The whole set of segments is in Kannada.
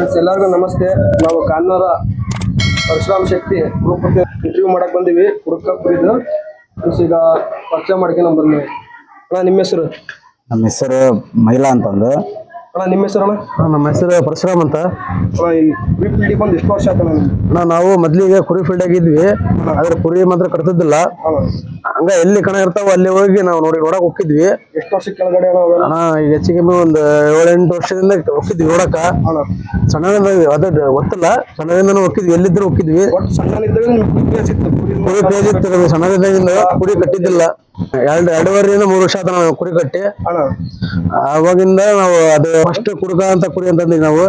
ಫ್ರೆಂಡ್ಸ್ ಎಲ್ಲರಿಗೂ ನಮಸ್ತೆ. ನಾವು ಕಾನ್ನೂರ ಪರಶುರಾಮ್ ಶಕ್ತಿ ಗ್ರೂಪ್ ಇಂಟರ್ವ್ಯೂ ಮಾಡಕ್ ಬಂದೀವಿ. ಹುಡುಕ ಕುರಿದು. ಈಗ ಪರಿಚಯ ಮಾಡ್ಕೊಂಡು ಬಂದ್ವಿ. ನಿಮ್ಮ ಹೆಸರು? ನಮ್ಮ ಹೆಸರು ಮಹಿಳಾ ಅಂತಂದು. ಅಣ್ಣ ನಿಮ್ಮ ಹೆಸರು ಅಣ್ಣ? ನಮ್ಮ ಹೆಸರು ಪರಶುರಾಮ್ ಅಂತ. ಅಣ್ಣ ಈ ಕುರಿ ಫೀಲ್ಡಿಗೆ ಬಂದು ಎಷ್ಟು ವರ್ಷ ಆಯ್ತು ಅಣ್ಣ ಅಣ್ಣ, ನಾವು ಮೊದ್ಲಿಗೆ ಕುರಿ ಫೀಲ್ಡ್ ಆಗಿದ್ವಿ. ಆದ್ರೆ ಕುರಿ ಮಾತ್ರ ಕಟ್ತಿದ್ದಿಲ್ಲ. ಹಂಗ ಎಲ್ಲಿ ಕಣ ಇರ್ತಾವ ಅಲ್ಲಿ ಹೋಗಿ ನಾವು ನೋಡಿ ನೋಡಕ್ ಹೋಗಿದ್ವಿ ಎಷ್ಟು ವರ್ಷ ಕೆಳಗಡೆ ಅಣ್ಣ ಅವೆಲ್ಲ? ಅಣ್ಣ ಈಗ ಹೆಚ್ಚಿಗೆ ಒಂದು ಏಳೆಂಟು ವರ್ಷದಿಂದ ಹೋಗಿದ್ವಿ ನೋಡಕ ಅಣ್ಣ ಸಣ್ಣದಿಂದ ಅದ ಗೊತ್ತಿಲ್ಲ. ಸಣ್ಣದಿಂದ ಹೋಗಿದ್ವಿ ಎಲ್ಲಿದ್ರು ಹೋಗಿದ್ವಿ ಒಟ್ಟು ಸಣ್ಣನಿದ್ದಾಗ ನಿಮ್ಗೆ ಕುರಿ ಇತ್ತು ಕುರಿ ಕುರಿ ಪೇಜ್ ಇತ್ತು ನಮ್ಗೆ ಸಣ್ಣದಿಂದ ಕುರಿ ಕಟ್ಟಿದ್ದಿಲ್ಲ. ಎರಡು ಎರಡೂವರೆಯಿಂದ ಮೂರು ವರ್ಷ ಆತ ನಾವು ಕುರಿ ಕಟ್ಟಿ. ಅವಾಗಿಂದ ನಾವು ಅದು ಫಸ್ಟ್ ಕುಡ್ಕ ಅಂತ ಕುರಿ ಅಂತಂದ್ವಿ ನಾವು.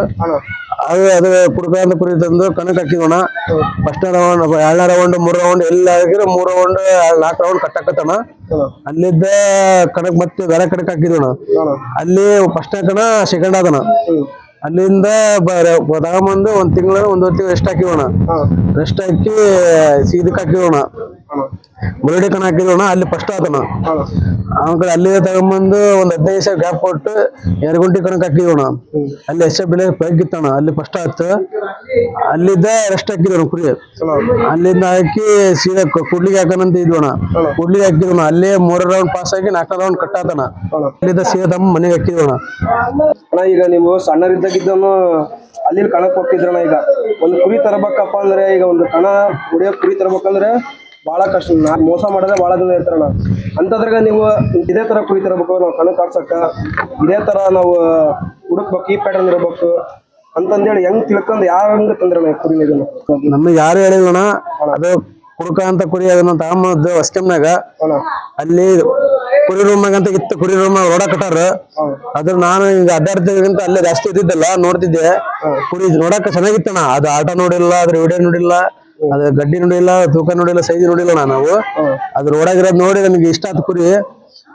ಅದು ಅದು ಕುಡ್ಕ ಅಂತ ಕುರಿ ತಂದು ಕಣಕ್ ಹಾಕಿದೋಣ ಫಸ್ಟ್ ರೌಂಡ್ ಎರಡನೇ ರೌಂಡ್ ಮೂರ್ ರೌಂಡ್ ಎಲ್ಲ ಆಗಿದ್ರೆ ಮೂರ್ ರೌಂಡ್ ನಾಲ್ಕು ರೌಂಡ್ ಕಟ್ಟಾಕತ್ತಣ ಅಲ್ಲಿದ್ದ ಕಣಕ್ ಮತ್ತೆ ಬೇರೆ ಕಣಕ್ ಹಾಕಿದೋಣ ಅಲ್ಲಿ ಫಸ್ಟ್ ಕಣ ಸೆಕೆಂಡ್ ಆದಣ ಅಲ್ಲಿಂದ ತಗೊಂಬಂದು ಒಂದ್ ತಿಂಗಳ ಒಂದ್ ಹೊತ್ತಿಗೆ ರೆಸ್ಟ್ ಹಾಕಿವಣ ರೆಸ್ಟ್ ಹಾಕಿ ಇದಕ್ಕೆ ಹಾಕಿದೋಣ ಅಣ್ಣ ಮುರಡಿ ಕಣ ಹಾಕಿದೋಣ ಅಲ್ಲಿ ಫಸ್ಟ್ ಆತನ ಆಮೇಲೆ ಅವನ ಕಡೆ ಅಲ್ಲಿ ತಗೊಂಬಂದು ಒಂದ್ ಹದಿನೈದು ಸಾವಿರ ಗ್ಯಾಪ್ ಕೊಟ್ಟು ಎರಡು ಗುಂಟಿ ಕಣಕ್ ಹಾಕಿದೋಣ ಹ್ಮ್. ಅಲ್ಲಿ ಎಸ್ ಬೆಲೆ ಇತ್ತಣ ಅಲ್ಲಿ ಫಸ್ಟ್ ಆತ. ಅಲ್ಲಿದ್ದ ರೆಸ್ಟ್ ಹಾಕಿದ್ರು ಕುರಿ. ಅಲ್ಲಿಂದ ಹಾಕಿ ಸೀದಾ ಕುಡ್ಲಿಗೆ ಹಾಕೋಣಂತ ಇದ್ವಣ ಕುಡ್ಲಿಗೆ ಹಾಕಿದ್ವಣ ಅಲ್ಲೇ ಮೂರ ರೌಂಡ್ ಪಾಸ್ ಆಗಿ ನಾಲ್ಕು ರೌಂಡ್ ಕಟ್ ಆತನ ಅಲ್ಲಿದ್ದ ಸೀದಾ ತಮ್ಮ ಮನೆಗೆ ಹಾಕಿದ್ವಣ ಅಣ್ಣ ಈಗ ನೀವು ಸಣ್ಣರಿದ್ದಾಗಿದ್ದನು ಅಲ್ಲಿ ಕಣಕ್ ಹೋಗ್ತಿದ್ರಣ ಈಗ. ಒಂದು ಕುರಿ ತರಬೇಕಪ್ಪ ಅಂದ್ರೆ ಈಗ ಒಂದು ಕಣ ಕುಡಿಯೋ ಕುರಿ ತರಬೇಕಂದ್ರೆ ಬಹಳ ಕಷ್ಟ. ನಾ ಮೋಸ ಮಾಡೋದೇ ಬಹಳ ಜನ ಇರ್ತಾರಣ್ಣ ಅಂತದ್ರಾಗ ನೀವು ಇದೇ ತರ ಕುರಿ ತರಬೇಕು ನಾವು ಕಣ್ಣು ಕಾಡ್ಸಕ್ಕ. ಇದೇ ತರ ನಾವು ಹುಡುಕ್ಬೇಕು ಈ ಪ್ಯಾಟರ್ನ್ ಇರಬೇಕು ಅಂತಂದೇಳಿ ಹೆಂಗ್ ತಿಳ್ಕೊಂಡು ಯಾವ ಹಂಗ ತಂದ್ರಣ ಕುರಿ ಇದನ್ನು? ನಮಗೆ ಯಾರು ಹೇಳಿಲ್ಲಣ ಅದು ಕುಡ್ಕ ಅಂತ ಕುರಿ ಅದನ್ನ ತಗೊಂಬಂದು ಅಷ್ಟಮ್ನಾಗ. ಅಲ್ಲಿ ಕುರಿ ರೂಮ್ನಾಗ ಅಂತ ಇತ್ತು ಕುರಿ ರೂಮ್ ರೋಡ ಕಟ್ಟಾರ. ಅದ್ರ ನಾನು ಈಗ ಅಡ್ಡಾಡ್ತಿದ್ದಂತ ಅಲ್ಲೇ ಜಾಸ್ತಿ ಇದ್ದಿದ್ದಲ್ಲ ನೋಡ್ತಿದ್ದೆ. ಕುರಿ ನೋಡಕ್ ಚೆನ್ನಾಗಿತ್ತಣ್ಣ. ಅದು ಆಟ ನೋಡಿಲ್ಲ ಅದ್ರ ವಿಡಿಯೋ ನೋಡಿಲ್ಲ. ಅದ್ರ ಗಡ್ಡಿ ನೋಡಿಲ್ಲ ತೂಕ ನೋಡಿಲ್ಲ ಸೈಜ್ ನೋಡಿಲ್ಲ ಅಣ್ಣ ನಾವು. ಹ್ಮ್. ಅದ್ರ ಒಳಗಿರೋದ್ ನೋಡಿ ನನಗೆ ಇಷ್ಟ ಆಯ್ತು ಕುರಿ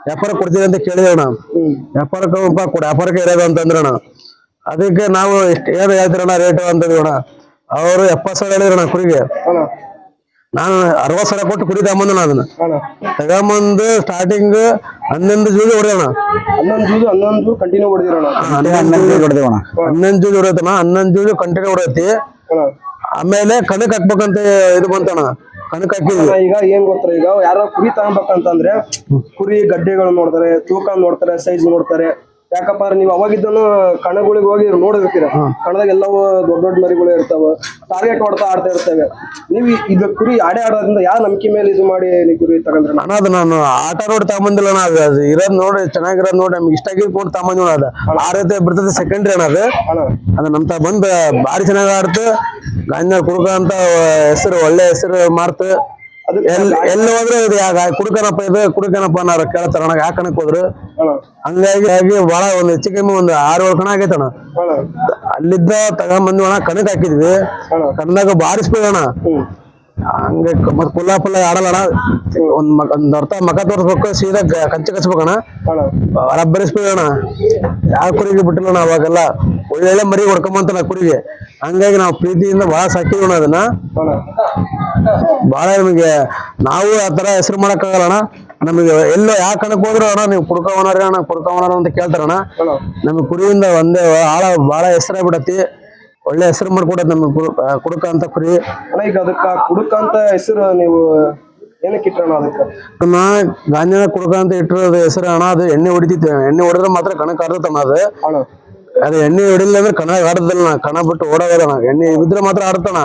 ವ್ಯಾಪಾರ ಕೊಡ್ತೀವಿ ಅಂತ ಕೇಳಿದೆ ಅಣ್ಣ. ವ್ಯಾಪಾರಕ್ಕೆ ವ್ಯಾಪಾರಕ್ಕೆ ಇರೋದು ಅಂತಂದ್ರಣ ಅದಕ್ಕೆ ನಾವು ಎಷ್ಟು ಏನು ಹೇಳ್ತೀರಣ್ಣ ರೇಟ್ ಅಂತಂದ್ರಣ ಅವರು ಎಪ್ಪತ್ ಸಾವಿರ ಹೇಳಿದ್ರಣ ಕುರಿಗೆ. ನಾನು ಅರವತ್ತು ಸಾವಿರ ಕೊಟ್ಟು ಕುರಿ ತಗೊಂಬಂದಣ ಅದನ್ನ. ತಗೊಂಬಂದು ಸ್ಟಾರ್ಟಿಂಗ್ ಹನ್ನೊಂದು ಜೂಜಿ ಹೊಡೆಯೋಣ ಹನ್ನೊಂದು ಜೂದು ಹನ್ನೊಂದು ಕಂಟಿನ್ಯೂ ಹೊಡೆದಿರೋಣ ಹನ್ನೊಂದು ಜೂಜು ಹೊಡೆದೇವಣ ಹನ್ನೊಂದು ಜೂಜಿ ಹೊಡೆಯತನ ಹನ್ನೊಂದು ಜೂಜಿ ಕಂಟಿನ್ಯೂ ಹೊಡೆಯತಿ ಆಮೇಲೆ ಕಣಕ್ ಹಾಕ್ಬೇಕಂತ ಇದು ಬಂತಣ ಕಣಕ್ ಹಾಕಿದ್ವಿ. ಈಗ ಏನ್ ಗೊತ್ತಾ, ಈಗ ಯಾರೋ ಕುರಿ ತಗೊಬೇಕಂತಂದ್ರೆ ಕುರಿ ಗಡ್ಡೆಗಳು ನೋಡ್ತಾರೆ, ತೂಕ ನೋಡ್ತಾರೆ ಸೈಜ್ ನೋಡ್ತಾರೆ. ಯಾಕಪ್ಪ ಅಂದ್ರೆ ನೀವು ಅವಾಗಿದ್ದನು ಕಣಗಳಿಗೆ ಹೋಗಿ ನೋಡಿರ್ತೀರ ಕಣದಾಗ ಎಲ್ಲವೂ ದೊಡ್ಡ ದೊಡ್ಡ ಮರಿಗಳು ಇರ್ತಾವ. ಟಾರ್ಗೆಟ್ ಹೊಡ್ತಾ ಆಡ್ತಾ ಇರ್ತವೆ. ನೀವು ಇದು ಕುರಿ ಆಡೇ ಆಡೋದ್ರಿಂದ ಯಾವ ನಂಬಿಕೆ ಮೇಲೆ ಇದು ಮಾಡಿ ನೀವು ಕುರಿ ತಗೊಂಡ್ರೆ ನಾನು ಅದು ನಾನು ಆಟ ರೋಡ್ ತಗೊಂಬಂದಿಲ್ಲ ಅಣ್ಣ ಅದು. ಅದು ಇರೋದ್ ನೋಡಿ ಚೆನ್ನಾಗಿರೋದ್ ನೋಡಿ ನಮ್ಗೆ ಇಷ್ಟ ಆಗಿದ್ ಕೊಟ್ಟು ತಗೊಂಬಂದಿವಿ ಅಣ್ಣ ಅದು. ಆರೈತೆ ಬಿಡ್ತದೆ ಸೆಕೆಂಡ್ರಿ ಅಣ್ಣ ಅದು. ಅದು ತ ಬಂದ್ ಭಾರಿ ಚೆನ್ನಾಗಿ ಆಡ್ತು. ಗಾಂಜ ಕುಡ್ಕ ಅಂತ ಹೆಸರು ಒಳ್ಳೆ ಹೆಸರು ಮಾಡ್ತು ಎಲ್ಲಿ ಹೋದ್ರೆ ಇದು ಯಾಕ ಕುಡ್ಕನಪ್ಪ ಇದು ಕುಡ್ಕನಪ್ಪ ಅನ್ನೋರು ಕೇಳ್ತಾರ ಅಣ್ಣ ಹಾಕಣಕ್ ಕಣಕ್ ಹೋದ್ರು. ಹಂಗಾಗಿ ಆಗಿ ಬಹಳ ಒಂದು ಹೆಚ್ಚು ಕಮ್ಮಿ ಒಂದು ಆರು ಏಳು ಕಣ ಆಗೈತಣ ಅಲ್ಲಿದ್ದ ತಗೊಂಬಂದ್ವಿ ಅಣ್ಣ ಕಣಕ್ ಹಾಕಿದ್ವಿ. ಕಣ್ಣಾಗ ಸ್ಪೀಡ್ ಅಣ್ಣ. ಹಂಗೆ ಕ- ಪುಲ್ಲ ಪುಲ್ಲ ಆಡಲ್ಲಣ ಒಂದ್ ಮಕ ಒಂದ್ ಅರ್ಥ ಮಕ ತೋರಿಸ್ಬೇಕು ಸೀದಾ ಕಂಚೆ ಕಚ್ಬೇಕಣ್ಣ. ಅಣ್ಣ ರಬ್ಬರಿಸ್ಬೇಕಣ್ಣ ಯಾವ ಕುರಿಗೆ ಬಿಟ್ಟಿಲ್ಲಣ್ಣ ಅವಾಗೆಲ್ಲ. ಒಳ್ಳೆ ಮರಿ ಹೊಡ್ಕೊಂಬಂತಣ್ಣ ಕುರಿಗೆ. ಹಂಗಾಗಿ ನಾವು ಪ್ರೀತಿಯಿಂದ ಬಹಳ ಸಾಕಿದ್ವಣ್ಣ ಅದನ್ನ. ಭಾಳ ಬಹಳ ನಮಗೆ ನಾವು ಆ ತರ ಹೆಸರು ಮಾಡಕ್ಕಾಗಲ್ಲಣ್ಣ. ನಮಗೆ ಎಲ್ಲೋ ಯಾವ ಕಣಕ್ ಹೋದ್ರು ಅಣ್ಣ ನೀವು ಕುಡ್ಕ ಓನರ್ ಅಣ್ಣ ಕುಡ್ಕ ಅಂತ ಕೇಳ್ತಾರಣ್ಣ. ಅಣ್ಣ ನಮಗೆ ಕುರಿಯಿಂದ ಒಂದೇ ಆಳ ಬಹಳ ಹೆಸರಾಗ್ಬಿಡತಿ ಒಳ್ಳೆ ಹೆಸರು ಮಾಡ್ಕೊಡತ್ ನಮಗೆ ಕುಡುಕ ಅಂತ ಕುರಿ ಅಣ್ಣ ಈಗ ಅದಕ್ಕ ಕುಡುಕ ಅಂತ ಹೆಸರು ನೀವು ಏನಕ್ಕೆ ಇಟ್ರಣ್ಣ ಅದಕ್ಕೆ? ಅದನ್ನ ಗಾಂಧಿನ ಕುಡುಕ ಅಂತ ಇಟ್ಟಿರೋದು ಹೆಸರು ಅಣ್ಣ ಅದು ಎಣ್ಣೆ ಹೊಡಿತಿತ್ತು. ಎಣ್ಣೆ ಹೊಡೆದ್ರೆ ಮಾತ್ರ ಕಣಕ್ ಆಡ್ತಣ್ಣ ಅದು. ಅಣ್ಣ. ಅದು ಎಣ್ಣೆ ಹೊಡಿಲ್ಲ ಅಂದ್ರೆ ಕಣ ಆಡದಿಲ್ಲ ಕಣ ಬಿಟ್ಟು ಓಡೋದಣ್ಣ ಎಣ್ಣೆ ಬಿದ್ರೆ ಮಾತ್ರ ಆಡ್ತಾನ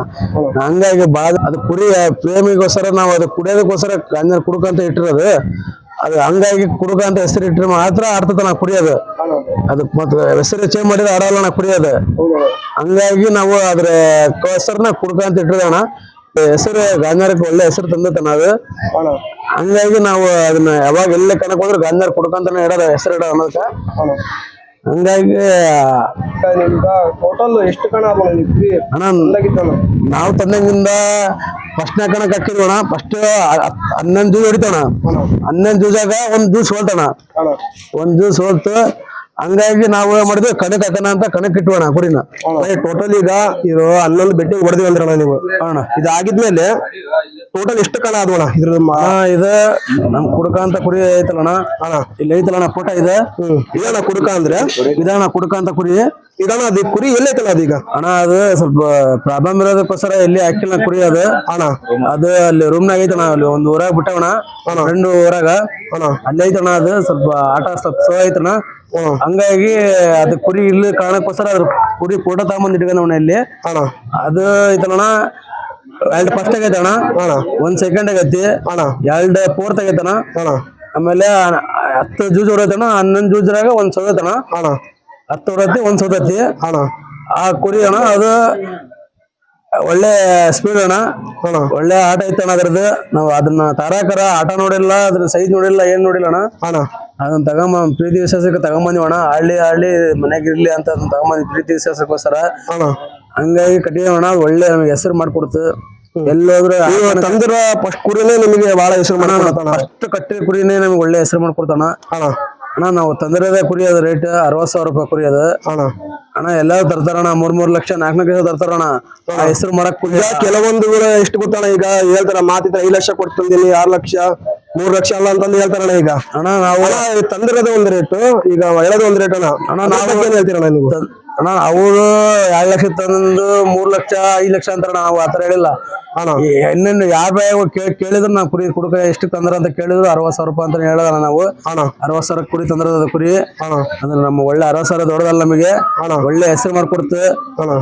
ಹಂಗಾಗಿ ಬಾ ಅದು ಕುರಿ ಪ್ರೇಮಿಗೋಸ್ಕರ ನಾವು ಅದು ಕುಡಿಯೋದಕ್ಕೋಸ್ಕರ ಗಾಂಧಿನ ಕುಡುಕ ಅಂತ ಇಟ್ಟಿರೋದು. ಅದು ಹಂಗಾಗಿ ಕುಡುಕ ಅಂತ ಹೆಸರು ಇಟ್ಟರೆ ಮಾತ್ರ ಆಡ್ತತನ ಕುಡಿಯೋದು ಅಣ್ಣ ಅದಕ್ಕೆ ಮತ್ತೆ ಹೆಸರು ಚೇಂಜ್ ಮಾಡಿದ್ರೆ ಆಡಲ್ಲ ಕುಡಿಯೋದು ಹೌದು ಅಣ್ಣ ಹಂಗಾಗಿ ನಾವು ಅದ್ರ ಹೆಸರನ್ನ ಕುಡ್ಕ ಅಂತ ಇಟ್ಟಿರೋಣ ಹೆಸರು ಗಾಂಧಾರಕ್ಕೆ ಒಳ್ಳೆ ಹೆಸರು ತಂದತನ ಅದು ಅಣ್ಣ ಹಂಗಾಗಿ ನಾವು ಅದನ್ನ ಯಾವಾಗ ಎಲ್ಲೇ ಕಣಕ್ ಹೋದ್ರೆ ಗಾಂಧಾರ ಕುಡ್ಕಂತಾನೆ ಇಡೋದು ಹೆಸರು ಇಡೋ ಅನ್ನೋದಕ್ಕೆ ಅಣ್ಣ ಹಂಗಾಗಿ ಟೋಟಲ್ ಎಷ್ಟು ಕಣ ಅಣ್ಣ ನಾವು ತಂದಂಗಿಂದ ಫಸ್ಟ್ನೇ ಕಣಕ್ ಅಣ್ಣ. ಫಸ್ಟ್ ಹನ್ನೊಂದು ಜೂಜ್ ಹೊಡಿತಣ ಹನ್ನೊಂದು ಜೂಜಾಗ ಒಂದ್ ಜ್ಯೂಸ್ ಹೋಲ್ತಣ ಒಂದ್ ಜ್ಯೂಸ್ ಹೋಲ್ತು. ಹಂಗಾಗಿ ನಾವು ಏನ್ ಮಾಡಿದ್ವಿ? ಕಣಕ್ ಹಾಕೋಣ ಅಂತ ಕಣಕ್ ಇಟ್ವಣ ಕುರಿನ. ಟೋಟಲ್ ಈಗ ಇರೋ ಹನ್ನೊಂದು ಬೆಟ್ಟಿಗೆ ಹೊಡೆದಿವಿ ಅಂದ್ರಣ್ಣ ನೀವು. ಅಣ್ಣ ಇದಾಗಿದ್ಮೇಲೆ ಟೋಟಲ್ ಎಷ್ಟು ಕಣ ಅದು ಅಣ್ಣ? ಇದ್ರ ಇದು ನಮ್ ಕುಡುಕ ಅಂತ ಕುರಿ ಅಣ್ಣ? ಇಲ್ಲಿ ಐತಲ್ಲಣ್ಣ ಫೋಟೋ ಇದೆ. ಇದಣ್ಣ ಕುಡುಕ ಅಂದ್ರೆ? ಇದಣ್ಣ ಕುಡುಕ ಅಂತ ಕುರಿ. ಇದಣ್ಣ ಅದು ಕುರಿ ಎಲ್ಲೈತಲ್ಲ ಅದೀಗ ಅಣ್ಣ ಅದು ಸ್ವಲ್ಪ ಪ್ರಾಬ್ಲಮ್ ಇರೋದಕ್ಕೋಸ್ಕರ ಎಲ್ಲಿ ಹಾಕಿಲ್ಲ ಕುರಿ ಅದು. ಅಣ್ಣ. ಅದು ಅಲ್ಲಿ ರೂಮ್ನಾಗ ಐತಣ್ಣ ಅಲ್ಲಿ ಒಂದು ಊರಾಗ ಬಿಟ್ಟವಣ ಫ್ರೆಂಡ್ ಊರಾಗ. ಅಲ್ಲಿ ಐತಣ್ಣ ಅದು ಸ್ವಲ್ಪ ಆಟ ಸ್ವಲ್ಪ ಸೋ ಐತಣ್ಣ. ಹಂಗಾಗಿ ಅದು ಕುರಿ ಇಲ್ಲಿ ಕಾರಣಕ್ಕೋಸ್ಕರ ಅದ್ರ ಕುರಿ ಫೋಟೋ ತಗೊಂಬಂದ್ ಇಟ್ಕೊಂಡವಣ ಇಲ್ಲಿ. ಅದು ಐತಣ್ಣ ಎರಡು ಫಸ್ಟ್ ಆಗೈತೆ ಅಣ್ಣ. ಒಂದ್ ಸೆಕೆಂಡ್ ಆಗೈತಿ ಅಣ್ಣ. ಎರಡು ಫೋರ್ತ್ ಆಗೈತಣ್ಣ ಅಣ್ಣ. ಆಮೇಲೆ ಹತ್ತು ಜೂಜ್ ಅಣ್ಣ ಹನ್ನೊಂದು ಜೂಜ್ರಾಗ ಒಂದ್ ಸೋದೈತಣ್ಣ ಅಣ್ಣ. ಹತ್ತು ಹೊಡೈತಿ ಒಂದ್ ಸೋದೈತಿ ಅಣ್ಣ. ಆ ಕುರಿ ಅಣ್ಣ ಅದು ಒಳ್ಳೆ ಸ್ಪೀಡ್ ಅಣ್ಣ. ಅಣ್ಣ. ಒಳ್ಳೆ ಆಟ ಐತಣ್ಣ ಅದ್ರದ್ದು. ನಾವು ಅದನ್ನ ತಾರಾಕರ ಆಟ ನೋಡಿಲ್ಲ ಅದ್ರ ಸೈಜ್ ನೋಡಿಲ್ಲ ಏನ್ ನೋಡಿಲ್ಲ ಅಣ್ಣ. ಅಣ್ಣ. ಅದನ್ನ ತಗೊಂಬ ಪ್ರೀತಿ ವಿಶ್ವಾಸಕ್ಕೆ ತಗೊಂಬಂದಿವಣ್ಣ ಹಳ್ಳಿ ಹಳ್ಳಿ ಮನೆಗಿರ್ಲಿ ಅಂತ ಅದನ್ನ ತಗೊಂಬಂದಿ ಪ್ರೀತಿ ವಿಶ್ವಾಸಕ್ಕೋಸ್ಕರ. ಅಣ್ಣ. ಹಂಗಾಗಿ ಕಟ್ಟಿದವಣ್ಣ ಒಣ ಒಳ್ಳೆ ನಮಗೆ ಹೆಸರು ಮಾಡ್ಕೊಡ್ತು. ಎಲ್ಲೋದ್ರು ತಂದಿರೋ ಫಸ್ಟ್ ಕುರಿನೇ ನಿಮಗೆ ಬಹಳ ಹೆಸರು ಮಾಡ್ಕೊಳತ್ತಣ್ಣ ಫಸ್ಟ್ ಕಟ್ಟಿದ ಕುರಿನೇ ನಮ್ಗೆ ಒಳ್ಳೆ ಹೆಸರು ಮಾಡ್ಕೊಡ್ತಾನ. ಅಣ್ಣ. ಅಣ್ಣ ನಾವು ತಂದಿರೋದೇ ಕುರಿ ಅದ ರೇಟ್ ಅರವತ್ ಸಾವಿರ ರೂಪಾಯಿ ಕುರಿ ಅದ. ಅಣ್ಣ. ಅಣ್ಣ ಎಲ್ಲಾರು ತರ್ತಾರಣ ಮೂರ್ ಮೂರ್ ಲಕ್ಷ ನಾಲ್ಕು ನಾಲ್ಕು ಆ ಹೆಸರು ಮಾಡಕ್ ಕುರಿ ಕೆಲವೊಂದು ಎಷ್ಟು ಗೊತ್ತಣ್ಣ ಈಗ ಹೇಳ್ತಾರ ಮಾತಿದ್ರೆ ಐದು ಲಕ್ಷ ಕೊಟ್ಟು ತಂದಿನಿ ಆರು ಲಕ್ಷ ಮೂರ್ ಲಕ್ಷ ಅಲ್ಲ ಅಂತಂದು ಹೇಳ್ತಾರಣ ಈಗ. ಅಣ್ಣ ನಾವು ತಂದಿರೋದೇ ಒಂದ್ ರೇಟ್ ಈಗ ಹೇಳೋದೇ ಒಂದ್ ರೇಟ್ ಅಣ್ಣ. ಅಣ್ಣ, ನಾವು- ಹೇಳ್ತೀರಣ್ಣ ನೀವು? ಅಣ್ಣ ಅವರು ಎರಡು ಲಕ್ಷ ತಂದು ಮೂರ್ ಲಕ್ಷ ಐದ್ ಲಕ್ಷ ಅಂತಾರ ನಾವು ಆತರ ಹೇಳಿಲ್ಲ. ಇನ್ನೇನು ಯಾರ ಕೇಳಿದ್ರು ನಾವು ಕುರಿ ಕುಡುಕ ಎಷ್ಟು ತಂದ್ರ ಅಂತ ಕೇಳಿದ್ರು ಅರವತ್ ಸಾವಿರ ರೂಪಾಯಿ ಅಂತ ಹೇಳೋದಲ್ಲ ನಾವು. ಅಣ್ಣ. ಅರವತ್ ಸಾವಿರ ಕುರಿ ತಂದ್ರ ಕುರಿ. ಅಣ್ಣ. ಅಂದ್ರೆ ನಮ್ಮ ಒಳ್ಳೆ ಅರವತ್ ಸಾವಿರ ದೊಡ್ಡದಲ್ಲ ನಮಗೆ. ಅಣ್ಣ. ಒಳ್ಳೆ ಹೆಸರು ಮಾಡ್ಕೊಡ್ತು.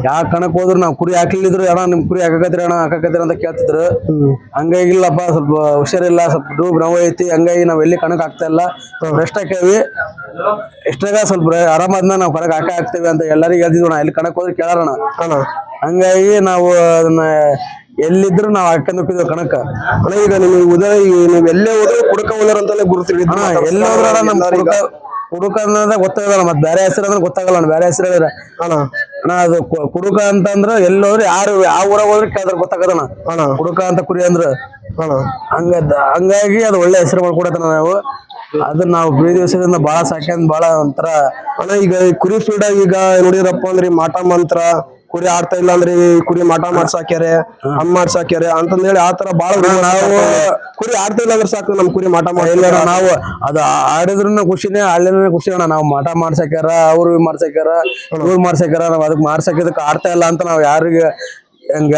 ಯಾವ ಕಣಕ್ ಹೋದ್ರು ನಾವು ಕುರಿ ಹಾಕ್ಲಿದ್ರು ಅಣ್ಣ ನಿಮ್ ಕುರಿ ಹಾಕಕತ್ರಿ ಅಣ್ಣ ಹಾಕಕತ್ರಿ ಅಂತ ಕೇಳ್ತಿದ್ರು. ಹಂಗಾಗಿಲ್ಲಪ್ಪ ಹಂಗಾಗಿ ಇಲ್ಲಪ್ಪ ಸ್ವಲ್ಪ ಹುಷಾರಿಲ್ಲ ಸ್ವಲ್ಪ ಡೂಬ್ ನೋವು ಐತಿ ಹಂಗಾಗಿ ನಾವ್ ಎಲ್ಲಿ ಕಣಕ್ ಹಾಕ್ತಾ ಇಲ್ಲ. ರೆಸ್ಟ್ ಹಾಕೇವಿ ಎಷ್ಟಾಗ ಸ್ವಲ್ಪ ಆರಾಮಾದ್ನ ನಾವು ಕಣಕ್ ಹಾಕ ಹಾಕ್ತೇವೆ ಅಂತ ಎಲ್ಲರಿಗೂ ಹೇಳ್ತಿದ್ವಿ ಅಣ್ಣ. ಎಲ್ಲಿ ಕಣಕ್ ಹೋದ್ರೆ ಕೇಳೋಣ ಅಣ್ಣ. ಹಂಗಾಗಿ ನಾವು ಅದನ್ನ ಎಲ್ಲಿದ್ರು ನಾವು ಹಾಕೊಂಡ್ ಕಣಕ್ಕ. ಅಣ್ಣ ಈಗ ನೀವು ಉದಯ ನೀವು ಎಲ್ಲೇ ಹೋದ್ರು ಕುಡಕ ಉದರ ಅಂತಲೇ ಗುರುತಿರಿ ಎಲ್ಲಿ ಹೋದ್ರ ನಮ್ ಹುಡುಕ ಹುಡುಕ ಅನ್ನೋದ ಗೊತ್ತಾಗಲ್ಲ ಮತ್ತೆ ಬೇರೆ ಹೆಸರು ಅಂದ್ರೆ ಗೊತ್ತಾಗಲ್ಲ ಬೇರೆ ಹೆಸರು ಹೇಳಿದ್ರೆ. ಅಣ್ಣ. ಅಣ್ಣ ಅದು ಕುಡಕ ಕುಡುಕ ಅಂತಂದ್ರ ಎಲ್ಲಿ ಹೋದ್ರೆ ಯಾರು ಯಾವ ಊರಾಗ ಹೋದ್ರೆ ಕೇಳಿದ್ರೆ ಗೊತ್ತಾಗದಣ್ಣ. ಅಣ್ಣ. ಕುಡುಕ ಅಂತ ಕುರಿ ಅಂದ್ರ. ಹಂಗ ಹಂಗಾಗಿ ಅದು ಒಳ್ಳೆ ಹೆಸರು ಮಾಡ್ಕೊಡತನ ನಾವು. ಅದನ್ನ ನಾವು ಬೀದಿ ದಿವಸದಿಂದ ಬಹಳ ಸಾಕ್ಯಂದ್ ಬಹಳ ಒಂಥರ. ಅಣ್ಣ ಈಗ ಕುರಿ ಫೀಲ್ಡ್ ಈಗ ನೋಡಿದ್ರಪ್ಪ ಅಂದ್ರೆ ಮಾಟ ಮಂತ್ರ ಕುರಿ ಆಡ್ತಾ ಇಲ್ಲ ಅಂದ್ರೆ ಈ ಕುರಿ ಮಠ ಮಾಡ್ಸಾಕ್ಯಾರೆ ಹಮ್ ಮಾಡ್ಸಾಕ್ಯಾರೆ ಅಂತಂದೇಳಿ ಆತರ ಬಾಳ ನಾವು ಕುರಿ ಆಡ್ತಾ ಇಲ್ಲ ಅಂದ್ರೆ ಸಾಕು ನಮ್ ಕುರಿ ಮಾಟ ಮಾಡ ಮಾಡಿಲ್ಲ ನಾವು ಅದ ಆಡಿದ್ರು ಖುಷಿನೇ ಆಡ್ಲಿನ ಖುಷಿ. ಅಣ್ಣ ನಾವು ಮಠ ಮಾಡ್ಸಾಕ್ಯಾರ ಅವ್ರು ಮಾಡ್ಸಾಕ್ಯಾರ ಇವ್ರು ಮಾಡ್ಸಾಕ್ಯಾರ ನಾವ್ ಅದಕ್ಕೆ ಮಾಡ್ಸಾಕಿದಕ್ ಆಡ್ತಾ ಇಲ್ಲ ಅಂತ ನಾವ್ ಯಾರಿಗೆ ಹಂಗ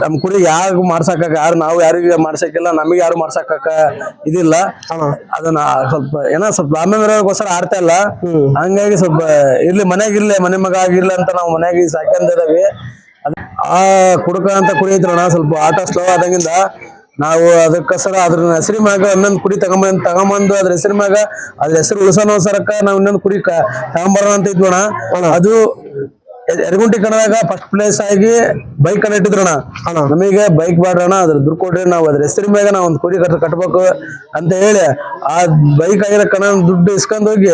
ನಮ್ ಕುರಿ ಯಾರಿಗೂ ಮಾಡ್ಸಾಕ ಯಾರು ನಾವು ಯಾರಿಗೂ ಮಾಡ್ಸಕ್ಕಿಲ್ಲ ನಮಗೆ ಯಾರು ಮಾಡ್ಸಾಕ ಇದಿಲ್ಲ. ಅದನ್ನ ಸ್ವಲ್ಪ ಏನೋ ಸ್ವಲ್ಪ ಆಮೇಲೆ ಆಡ್ತಾ ಇಲ್ಲ. ಹಂಗಾಗಿ ಸ್ವಲ್ಪ ಇರ್ಲಿ ಮನ್ಯಾಗ ಇರ್ಲಿ ಮನೆ ಮಗ ಆಗಿರ್ಲಿ ಅಂತ ನಾವು ಮನ್ಯಾಗ ಸಾಕಂದಿರವಿ ಆ ಕುಡುಕ ಅಂತ ಕುರಿ ಐತ್ರಣ್ಣ ಸ್ವಲ್ಪ ಆಟ ಸ್ಲೋ ಆದಂಗಿಂದ ನಾವು ಅದಕ್ಕೋಸ್ಕರ ಅದ್ರ ಹೆಸರಿ ಮ್ಯಾಗ ಇನ್ನೊಂದು ಕುಡಿ ತಗೊಂಬಂದ್ ತಗೊಂಬಂದು ಅದ್ರ ಹೆಸರಿ ಮ್ಯಾಗ ಅದ್ರ ಹೆಸರು ಉಳಿಸೋನೋಸರಕ್ಕ ನಾವು ಇನ್ನೊಂದು ಕುಡಿ ಕ- ತಗೊಂಬರೋಣ ಅಂತ ಇದ್ವಣ ಅದು ಎರ್ಗುಂಟಿ ಕಣದಾಗ ಫಸ್ಟ್ ಪ್ಲೇಸ್ ಆಗಿ ಬೈಕ್ ಕಣ ಇಟ್ಟಿದ್ರಣ ಅಣ್ಣ. ನಮಗೆ ಬೈಕ್ ಬಾಡ್ರಣ ಅದ್ರ ದುಡ್ಡು ಕೊಡ್ರಿ ನಾವು ಅದ್ರ ಹೆಸರಿನ ಮ್ಯಾಗ ನಾವು ಒಂದು ಕೋಡಿ ಕಟ್ ಕಟ್ಬೇಕು ಅಂತ ಹೇಳಿ ಆ ಬೈಕ್ ಆಗಿರೋ ಕಣ ದುಡ್ಡು ಇಸ್ಕೊಂಡ್ ಹೋಗಿ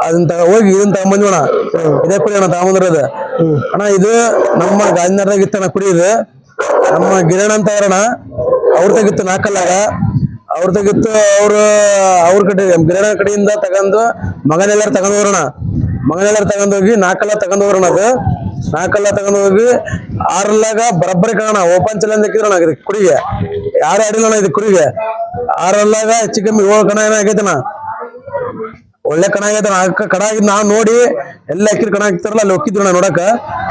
ಅದನ್ನ ತಗ ಹೋಗಿ ಇದನ್ನ ತಗೊಂಬಂದ್ವಣ ಇದೇ ಕುಡಿ ಅಣ್ಣ ತಗೊಂಬಂದ್ರದ ಅಣ್ಣ ಇದು ನಮ್ಮ ಗಾಂಧಿನಗರದಾಗ ಇತ್ತಣ್ಣ ಕುಡಿ ಇದು. ನಮ್ಮ ಗಿರಣ ಅಂತ ಅವ್ರಣ್ಣ. ಅವ್ರ ತೆಗಿತ್ತು ನಾಲ್ಕಲ್ಲಾಗ ಅವ್ರ ತೆಗಿತ್ತು ಅವ್ರ ಅವ್ರ ಕಡೆ ಗಿರಣ ಕಡೆಯಿಂದ ತಗೊಂಡು ಮಗನೆಲ್ಲಾರು ತಗೊಂಡ್ ಹೋಗ್ರಣ ಮಗನೆಲ್ಲರೂ ತಗೊಂಡೋಗಿ ನಾಲ್ಕಲ್ಲ ತಗೊಂಡ್ ಹೋಗ್ರಣ ಅದು ನಾಲ್ಕಲ್ಲ ತಗೊಂಡ್ ಹೋಗಿ, ಆರಲ್ಲಾಗ ಬರಬ್ಬರಿ ಕಾಣ ಓಪನ್ ಚಲನ್ ಹಾಕಿದ್ರಣ ಇದಕ್ಕೆ ಕುರಿಗೆ. ಯಾರು ಆಡಿಲ್ಲಣ ಇದು ಕುರಿಗೆ? ಆರಲ್ಲಾಗ ಹೆಚ್ಚು ಕಮ್ಮಿ ಏಳು ಕಣ ಏನೋ ಆಗೈತಣ್ಣ. ಒಳ್ಳೆ ಕಣ ಆಗೈತೆ ನಾಲ್ಕ ಕಣ ಆಗಿದ್ ನಾವು ನೋಡಿ, ಎಲ್ಲ ಅಕ್ಕಿರ ಕಣ ಹಾಕ್ತಾರಲ್ಲ, ಅಲ್ಲಿ ಹೋಗಿದ್ವಿ ನಾವು ನೋಡಕ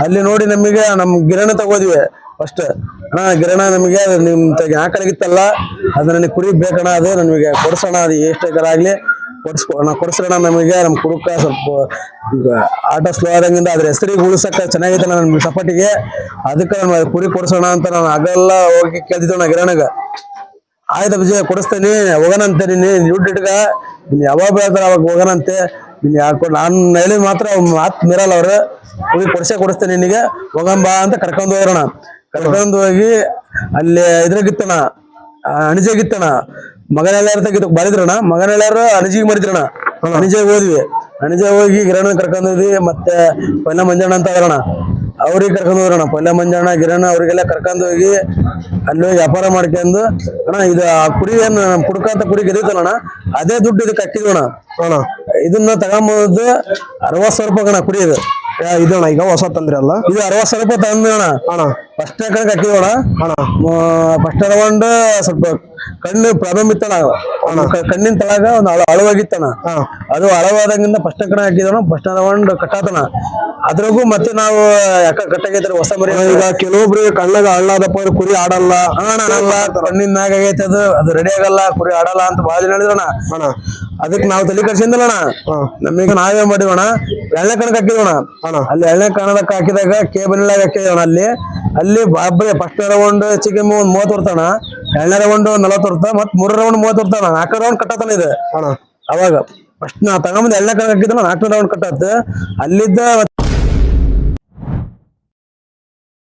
ಅಲ್ಲಿ ನೋಡಿ ನಮಗೆ, ನಮ್ ಗಿರಣ ತಗೋದ್ವಿ ಫಸ್ಟ್ ಅಣ್ಣ ಗಿರಣ ನಮಗೆ ನಿಮ್ಮ ನಿಮ್ ಯಾಕಾಗಿತ್ತಲ್ಲ ಅದು ನನಗೆ ಕುರಿ ಬೇಕಣ್ಣ, ಅದು ನಮಗೆ ಕೊಡ್ಸೋಣ, ಅದು ಎಷ್ಟೇ ಕರ ಆಗ್ಲಿ. ಕೊಡ್ಸ್ಕೊಣ ಕೊಡ್ಸೋಣ ನಮಗೆ ನಮ್ಮ ಕುಡುಕ ಸ್ವಲ್ಪ ಆಟ ಸ್ಲೋ ಆದಂಗಿಂದ ಅದ್ರ ಹೆಸರಿಗೆ ಉಳಿಸಕ್ಕ ಚೆನ್ನಾಗೈತೆ ನನ್ನ ಸಪಾಟಿಗೆ ಅದಕ್ಕೆ ನಾನು ಕುರಿ ಕೊಡ್ಸೋಣ ಅಂತ ನಾನು ಆಗಲ್ಲ ಹೋಗಿ ಕೇಳ್ತಿದ್ದೆ ಗಿರಣಗ. ಆಯ್ತು ವಿಜಯ, ಕೊಡಿಸ್ತೇನೆ ಹೋಗೋಣಂತೆ ನೀನು ದುಡ್ಡು ನೀನು ಯಾವಾಗ ಹೇಳ್ತಾರೆ ಅವಾಗ ಹೋಗೋಣಂತೆ ನೀನು ಯಾಕೋ ನಾನು ಹೇಳಿದ ಮಾತ್ರ ಮಾತ್ ಮೀರಲ್ಲ ಅವ್ರು. ಹೋಗಿ ಕೊಡ್ಸೇ ಕೊಡಿಸ್ತೇನೆ ನಿನಗೆ. ಹೋಗಂಬ ಅಂತ ಕರ್ಕೊಂಡು ಹೋಗೋಣ ಕರ್ಕೊಂಡು ಹೋಗಿ ಅಲ್ಲಿ ಇದ್ರಾಗಿತ್ತಣ ಅಣಜಾಗಿತ್ತಣ ಮಗನೆಲ್ಲಾರ ತೆಗಿತು ಬರಿದ್ರಣ ಮಗನೆಲ್ಲಾರು ಅಣಜಿಗೆ ಮರಿದ್ರಣ ಅಣಜಿಗೆ ಹೋದ್ವಿ ಅಣಜ ಹೋಗಿ ಗಿರಣ ಕರ್ಕೊಂಡ್ವಿ ಹೋದ್ವಿ ಮತ್ತೆ ಪೈಲ ಮಂಜಣ್ಣ ಅಂತ ಅದರಣ ಅವ್ರಿಗೆ ಕರ್ಕೊಂಡು ಹೋದ್ರಣ ಪೈಲ ಮಂಜಣ್ಣ ಗಿರಣ ಅವ್ರಿಗೆಲ್ಲ ಕರ್ಕೊಂಡು ಹೋಗಿ ಅಲ್ಲಿ ಹೋಗಿ ವ್ಯಾಪಾರ ಮಾಡ್ಕೊಂಡು ಅಣ್ಣ ಇದು ಆ ಕುಡಿ ಏನು ನಮ್ ಕುಡಿ ಕುರಿ ಗೆದಿತ್ತಲ್ಲ ಅದೇ ದುಡ್ಡು ಇದಕ್ಕೆ ಹಾಕಿದ್ವಣ ಅಣ್ಣ ಇದನ್ನ ತಗೊಂಬೋದು ಅರವತ್ ಸಾವಿರ ರೂಪಾಯಿ ಕಣ ಕುರಿ ಇದು ಇದಣ್ಣ ಈಗ ಹೊಸ ತಂದ್ರಲ್ಲ ಇದು ಅರವತ್ ಸಾವಿರ ರೂಪಾಯಿ ತಂದಣ ಅಣ್ಣ ಫಸ್ಟ್ ಕಣಕ್ ಕಟ್ಟಿದ ಅಣ್ಣ. ಫಸ್ಟ್ ರೌಂಡ್ ಸ್ವಲ್ಪ ಕಣ್ಣು ಪ್ರಾಬ್ಲಮ್ ಇತ್ತಣ ಕಣ್ಣಿನ ತಳಗ ಒಂದು ಅಳ ಅಳವಾಗಿತ್ತಣ ಅದು ಅಳವಾದಂಗಿಂದ ಫಸ್ಟ್ ಕಣ ಹಾಕಿದೋಣ ಫಸ್ಟ್ ತಗೊಂಡ್ ಕಟ್ಟಾತಣ ಅದ್ರಾಗೂ ಮತ್ತೆ ನಾವು ಯಾಕ ಕಟ್ಟಾಗೈತ್ರಿ ಹೊಸ ಮರಿ ಈಗ ಕೆಲವೊಬ್ರು ಕಣ್ಣಾಗ ಅಳ್ಳಾದಪ್ಪ ಕುರಿ ಆಡಲ್ಲ. ಕಣ್ಣಿನ ಮ್ಯಾಗ ಆಗೈತೆ ಅದು. ಅದು ರೆಡಿ ಆಗಲ್ಲ ಕುರಿ ಆಡಲ್ಲ ಅಂತ ಬಾಜಿ ಜನ ಹೇಳಿದ್ರಣ ಅಣ್ಣ. ಅದಕ್ಕೆ ನಾವು ತಲೆ ಕಡ್ಸಿಂದಲ್ಲಣ್ಣ. ನಮಗೆ ನಾವೇನ್ ನಾವೇ ಮಾಡಿವಣ ಎಳ್ಳೆ ಕಣಕ್ ಹಾಕಿದೋಣ ಅಣ್ಣ. ಅಲ್ಲಿ ಎಳ್ಳೆ ಕಣದಕ್ಕೆ ಹಾಕಿದಾಗ ಕೇಬಲ್ ಹಾಕಿದೋಣ ಅಲ್ಲಿ. ಅಲ್ಲಿ ಬಾಬ್ರೆ ಫಸ್ಟ್ ರೌಂಡ್ ಹೆಚ್ಚಿಗೆ ಒಂದ್ ಮೂವತ್ತು ಬರ್ತಾನ ಎರಡನೇ ರೌಂಡ್ ನಲವತ್ತು ಬರ್ತಾ ಮತ್ ಮೂರನೇ ರೌಂಡ್ ಮೂವತ್ತು ಬರ್ತಾನ ನಾಲ್ಕನೇ ರೌಂಡ್ ಕಟ್ಟತಾನ ಇದೆ. ಅವಾಗ ಫಸ್ಟ್ ನಾ ತಗೊಂಬಂದ್ ಎರಡನೇ ಕಡೆ ಹಾಕಿದ್ನ ನಾಲ್ಕನೇ ರೌಂಡ್ ಕಟ್ಟತ್ತ ಅಲ್ಲಿದ್ದ